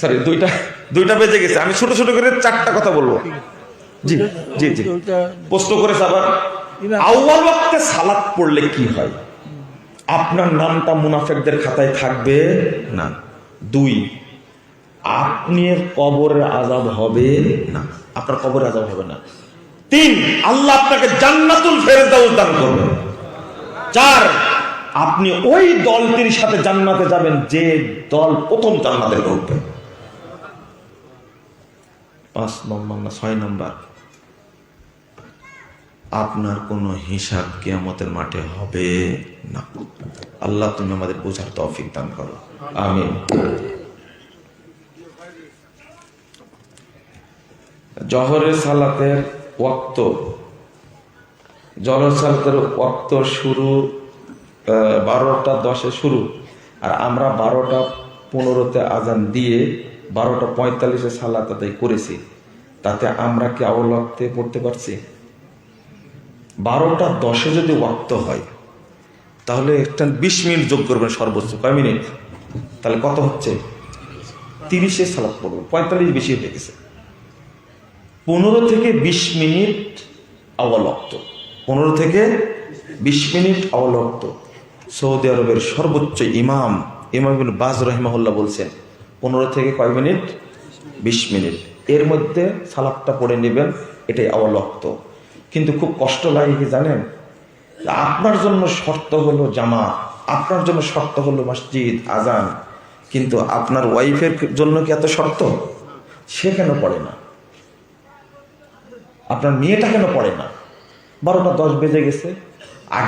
Sorry দুইটা দুইটা বেজে গেছে। আমি ছোট ছোট করে চারটা কথা বলব। জি জি জি। প্রশ্ন ওয়াক্তে সালাত পড়লে কি হয়? আপনার নামটা মুনাফেকদের খাতায় থাকবে না। দুই, আপনি কবরের আজাব হবে না। আপনার কবরের আজাব হবে না। তিন, আল্লাহ আপনাকে জান্নাতুল ফেরদাউস দান করবে চার আপনি ওই দলটির সাথে জান্নাতে যাবেন, যে দল প্রথম জান্নাতে ঢুকবে। পাঁচ নম্বর না ছয় নম্বর? আপনার কোনো হিসাব কেয়ামতের মাঠে হবে না। আল্লাহ তুমি আমাদের বোঝার তৌফিক দান করো। আমি জহরের সালাতের ওয়াক্ত, জহরের সালাতের ওয়াক্ত শুরু বারোটা দশে শুরু। আর আমরা বারোটা পনেরোতে আজান দিয়ে বারোটা পঁয়তাল্লিশে সালাত আদায় করেছি। তাতে আমরা কি আওয়াক্তে পড়তে পারছি? বারোটা দশে যদি ওয়াক্ত হয়, তাহলে একটা বিশ মিনিট যোগ করবেন সর্বোচ্চ। কয় মিনিট? তাহলে কত হচ্ছে? তিরিশে সালাত পড়বেন পঁয়তাল্লিশ বেশি হয়ে গেছে। পনেরো থেকে বিশ মিনিট অবলক্ত পনেরো থেকে বিশ মিনিট অবলক্ত সৌদি আরবের সর্বোচ্চ ইমাম ইমাম বাজ রহিমাহুল্লাহ বলছেন, পনেরো থেকে কয় মিনিট? বিশ মিনিট। এর মধ্যে সালাদটা পড়ে নেবেন, এটাই অবলক্ত কিন্তু খুব কষ্ট লাগে কি জানেন? আপনার জন্য শর্ত হলো জামা আপনার জন্য শর্ত হলো মসজিদ, আজান। কিন্তু আপনার ওয়াইফের জন্য কি এত শর্ত? সে কেন পড়ে না? আপনার মেয়েটা কেন পড়ে না? বারোটা দশ বেজে গেছে।